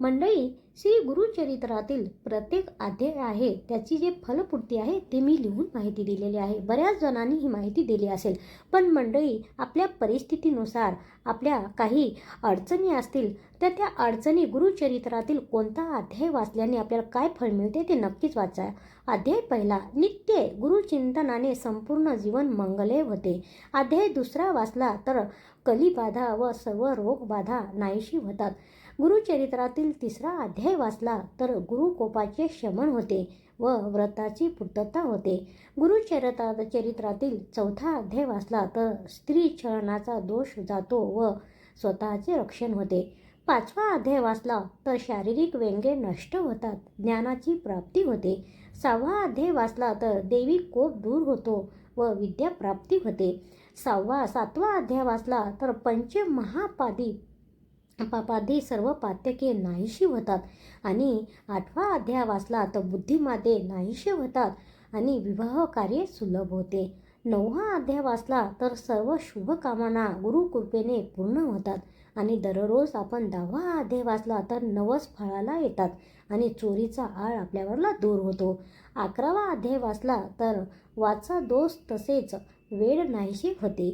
मंडळी श्री गुरुचरित्रातील प्रत्येक अध्याय आहे त्याची जे फलपूर्ती आहे ते मी लिहून माहिती दिलेली आहे. बऱ्याच जणांनी ही माहिती दिली असेल. पण मंडळी आपल्या परिस्थितीनुसार आपल्या काही अडचणी असतील तर त्या अडचणी गुरुचरित्रातील कोणता अध्याय वाचल्याने आपल्याला काय फळ मिळते ते नक्कीच वाचा. अध्याय पहिला नित्य गुरुचिंतनाने संपूर्ण जीवन मंगले होते. अध्याय दुसरा वाचला तर कलिबाधा व सर्व रोगबाधा नाहीशी होतात. गुरुचरित्रातील तिसरा अध्याय वाचला तर गुरुकोपाचे शमन होते व व्रताची पूर्तता होते. गुरुचरित्रा चरित्रातील चौथा अध्याय वाचला तर स्त्री छळनाचा दोष जातो व स्वतःचे रक्षण होते. पाचवा अध्याय वाचला तर शारीरिक व्यंगे नष्ट होतात ज्ञानाची प्राप्ती होते. सहावा अध्याय वाचला तर देवी कोप दूर होतो व विद्या प्राप्ती होते. सहावा सातवा अध्याय वाचला तर पंचमहापादी पापादी सर्व पात्यके नाहीशी होतात. आणि आठवा अध्याय वाचला तर बुद्धिमादे नाहीशी होतात आणि विवाह कार्य सुलभ होते. नववा अध्याय वाचला तर सर्व शुभकामना गुरुकृपेने पूर्ण होतात. आणि दररोज आपण दहावा अध्याय वाचला तर नवस फळाला येतात आणि चोरीचा आळ आपल्यावरला दूर होतो. अकरावा अध्याय वाचला तर वाचा दोष तसेच वेळ नाहीशी होते.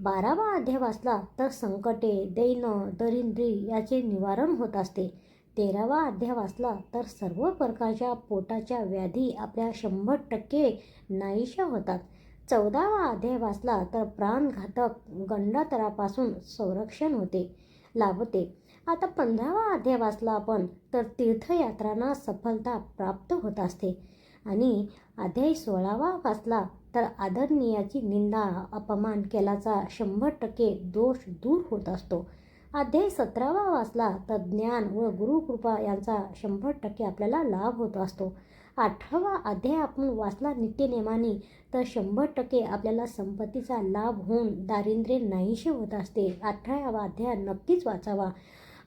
बारावा अध्याय वाचला तर संकटे दैन दरिद्री याचे निवारण होत असते. तेरावा अध्याय वाचला तर सर्व प्रकारच्या पोटाच्या व्याधी आपल्या शंभर टक्के नाहीशा होतात. चौदावा अध्याय वाचला तर प्राणघातक गंडातरापासून संरक्षण होते लाभते. आता पंधरावा अध्याय वाचला आपण तर तीर्थयात्रांना सफलता प्राप्त होत असते. आणि अध्याय सोळावा वाचला तर आदरणीयाची निंदा अपमान केल्याचा शंभर टक्के दोष दूर होत असतो. अध्याय सतरावा वाचला तर ज्ञान व गुरुकृपा यांचा शंभर टक्के आपल्याला लाभ होत असतो. अठरावा अध्याय आपण वाचला नित्यनेमाने तर शंभर टक्के आपल्याला संपत्तीचा लाभ होऊन दारिद्र्य नाहीशे होत असते. अठरावा अध्याय नक्कीच वाचावा.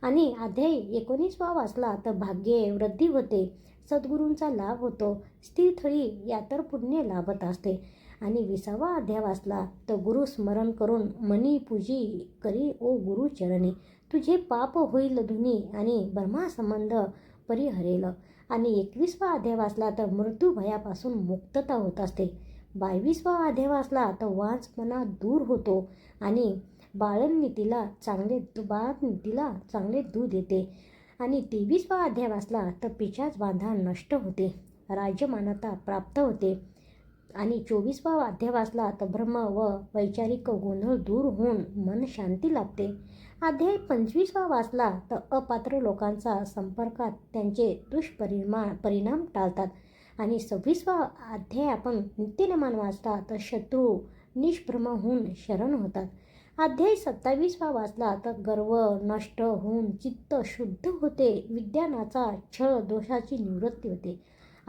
आणि अध्याय एकोणीसवा वाचला तर भाग्ये वृद्धी होते. सद्गुरूंचा लाभ होतो. स्थिरथळी या तर पुण्य लाभत असते. आणि विसावा अध्याय वाचला तर गुरु स्मरण करून मनी पूजी करी ओ गुरुचरणी तुझे पाप होईल धुनी आणि ब्रह्मासंबंध परिहरेल. आणि एकवीसवा अध्याय वाचला तर मृत्यू भयापासून मुक्तता होत असते. बावीसवा अध्याय वाचला तर वाचपणा दूर होतो आणि बाळननीतीला चांगले बाळनीतीला चांगले दूध येते. आणि तेवीसवा अध्याय वाचला तर पिचाच बांधा नष्ट होते राज्यमानता प्राप्त होते. आणि चोवीसवा अध्याय वाचला तर ब्रह्म व वैचारिक गोंधळ दूर होऊन मन शांती लाभते. अध्याय पंचवीसवा वाचला तर अपात्र लोकांचा संपर्कात त्यांचे दुष्परिमा परिणाम टाळतात. आणि सव्वीसवा अध्याय आपण नित्यनमान वाचला तर शत्रू निष्भ्रम होऊन शरण होतात. अध्याय सत्तावीसवा वाचला तर गर्व नष्ट होऊन चित्त शुद्ध होते. विज्ञानाचा छळ दोषाची निवृत्ती होते.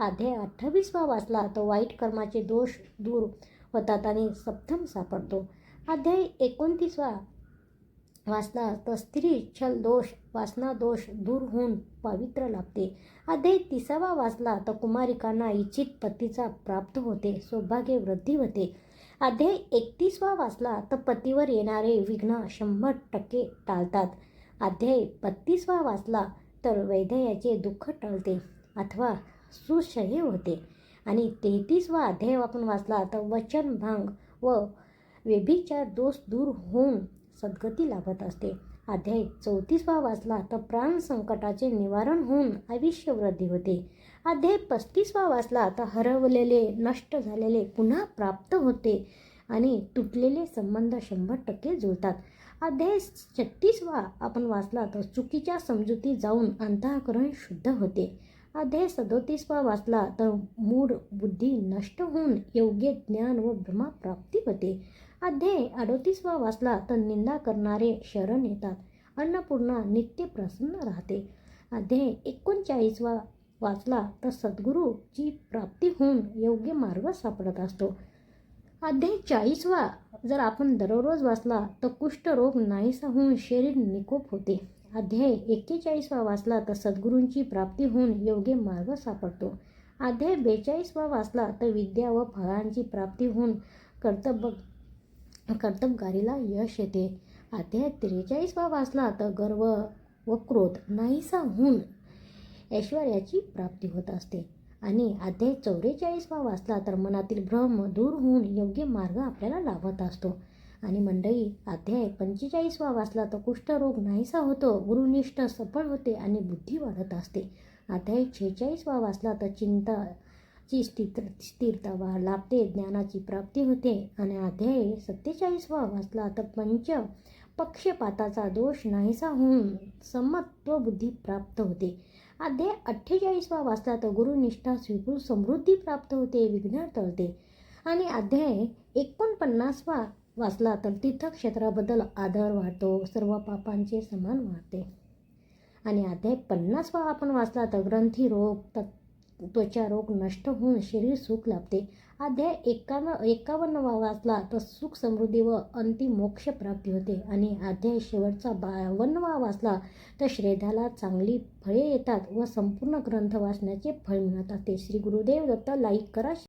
अध्याय अठ्ठावीसवा वाचला तर वाईट कर्माचे दोष दूर होतात आणि सप्तम सापडतो. अध्याय एकोणतीसवा वाचला तर स्त्री छल दोष वासना दोष दूर होऊन पवित्र लाभते. अध्याय तिसावा वाचला तर कुमारिकांना इच्छित पतीचा प्राप्त होते सौभाग्य वृद्धी होते. अध्याय एकतीसवा वाचला तर पतीवर येणारे विघ्न शंभर टक्के टाळतात. अध्याय बत्तीसवा वाचला तर वैद्याचे दुःख टळते. अथवा सुशय होते. आणि तेहतीसवा अध्याय आपण वाचला तर वचन भांग व वेभीच्या दोष दूर होऊन सद्गती लाभत असते. अध्याय चौतीसवा वाचला तर प्राण संकटाचे निवारण होऊन आयुष्य वृद्धी होते. अध्याय पस्तीसवा वाचला तर हरवलेले नष्ट झालेले पुन्हा प्राप्त होते आणि तुटलेले संबंध शंभर टक्के जुळतात. अध्याय छत्तीसवा आपण वाचला तर चुकीच्या समजुती जाऊन अंतःकरण शुद्ध होते. अध्याय सदोतीसवा वाचला तर मूळ बुद्धी नष्ट होऊन योग्य ज्ञान व भ्रमाप्राप्ती होते. अध्याय अडोतीसवा वाचला तर निंदा करणारे शरण येतात. अन्नपूर्णा नित्य प्रसन्न राहते. अध्याय एकोणचाळीसवा वाचला तर सद्गुरूची प्राप्ती होऊन योग्य मार्ग सापडत असतो. अध्याय चाळीसवा जर आपण दररोज वाचला तर कुष्ठरोग नाहीसा होऊन शरीर निकोप होते. अध्याय एक्केचाळीसवा वाचला तर सद्गुरूंची प्राप्ती होऊन योग्य मार्ग सापडतो. अध्याय बेचाळीसवा वाचला तर विद्या व फळांची प्राप्ती होऊन कर्तव्य कर्तबगारीला यश येते. अध्याय त्रेचाळीसवा वाचला तर गर्व व क्रोध नाहीसा होऊन ऐश्वर्याची प्राप्ती होत असते. आणि अध्याय चौवेचाळीसवा वाचला तर मनातील भ्रम दूर होऊन योग्य मार्ग आपल्याला लाभत असतो. आणि मंडळी अध्याय पंचेचाळीसवा वाचला तर कुष्ठरोग नाहीसा होतो गुरुनिष्ठ सफळ होते आणि बुद्धी वाढत असते. अध्याय छेचाळीसवा वाचला तर चिंताची स्थिर स्थिरता वा लाभते ज्ञानाची प्राप्ती होते. आणि अध्याय सत्तेचाळीसवा वाचला तर पंच पक्षपाताचा दोष नाहीसा होऊन समत्व बुद्धी प्राप्त होते. अध्याय अठ्ठेचाळीसवा वाचला तर गुरुनिष्ठा स्वीकृत समृद्धी प्राप्त होते विघ्न टळते. आणि अध्याय एकोणपन्नासवा वाचला तर तीर्थक्षेत्राबद्दल आदर वाढतो सर्व पापांचे समान वाढते. आणि अध्याय पन्नासवा आपण वाचला तर ग्रंथी रोग त त्वचा रोग नष्ट होऊन शरीर सुख लाभते. अध्याय एकावन्न एकावन्नवा वाचला तर सुख समृद्धी व अंतिम मोक्ष प्राप्ती होते. आणि अध्याय शेवटचा बावन्नवा वाचला तर श्रेधाला चांगली फळे येतात व संपूर्ण ग्रंथ वाचण्याचे फळ मिळतात. असते श्री गुरुदेव दत्त लाईक करा